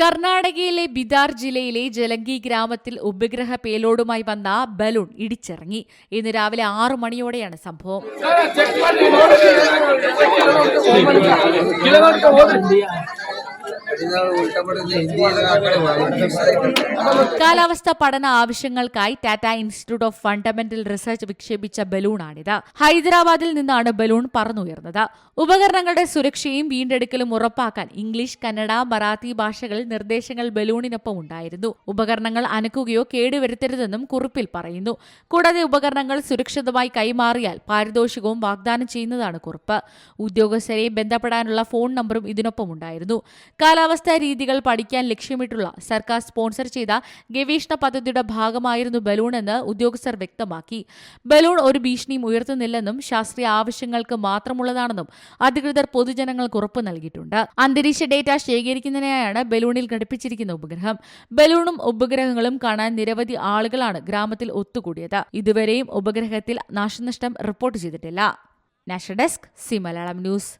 കർണാടകയിലെ ബിദാർ ജില്ലയിലെ ജലങ്കി ഗ്രാമത്തിൽ ഉപഗ്രഹ പേലോഡുമായി വന്ന ബലൂൺ ഇടിച്ചിറങ്ങി. ഇന്ന് രാവിലെ ആറു മണിയോടെയാണ് സംഭവം. കാലാവസ്ഥ പഠന ആവശ്യങ്ങൾക്കായി Tata institute of fundamental research വിക്ഷേപിച്ച ബലൂണാണിത്. ഹൈദരാബാദിൽ നിന്നാണ് ബലൂൺ പറന്നുയർന്നത്. ഉപകരണങ്ങളുടെ സുരക്ഷയും വീണ്ടെടുക്കലും ഉറപ്പാക്കാൻ ഇംഗ്ലീഷ് കന്നഡ മറാത്തി ഭാഷകളിൽ നിർദ്ദേശങ്ങൾ ബലൂണിനൊപ്പം ഉണ്ടായിരുന്നു. ഉപകരണങ്ങൾ അനക്കുകയോ കേടുവരുത്തരുതെന്നും കുറിപ്പിൽ പറയുന്നു. കൂടാതെ ഉപകരണങ്ങൾ സുരക്ഷിതമായി കൈമാറിയാൽ പാരിതോഷികവും വാഗ്ദാനം ചെയ്യുന്നതാണ് കുറിപ്പ്. ഉദ്യോഗസ്ഥരെയും ബന്ധപ്പെടാനുള്ള ഫോൺ നമ്പറും ഇതിനൊപ്പം ഉണ്ടായിരുന്നു. രീതികൾ പഠിക്കാൻ ലക്ഷ്യമിട്ടുള്ള സർക്കാർ സ്പോൺസർ ചെയ്ത ഗവേഷണ പദ്ധതിയുടെ ഭാഗമായിരുന്നു എന്ന് ഉദ്യോഗസ്ഥർ വ്യക്തമാക്കി. ബലൂൺ ഒരു ഭീഷണിയും ഉയർത്തുന്നില്ലെന്നും ശാസ്ത്രീയ ആവശ്യങ്ങൾക്ക് മാത്രമുള്ളതാണെന്നും അധികൃതർ പൊതുജനങ്ങൾക്ക് ഉറപ്പ് നൽകിയിട്ടുണ്ട്. അന്തരീക്ഷ ഡേറ്റ ശേഖരിക്കുന്നതിനായാണ് ബലൂണിൽ ഘടിപ്പിച്ചിരിക്കുന്ന ഉപഗ്രഹം. ബലൂണും ഉപഗ്രഹങ്ങളും കാണാൻ നിരവധി ആളുകളാണ് ഗ്രാമത്തിൽ ഒത്തുകൂടിയത്. ഇതുവരെയും ഉപഗ്രഹത്തിൽ നാശനഷ്ടം റിപ്പോർട്ട് ചെയ്തിട്ടില്ല. National desk C Malayalam news.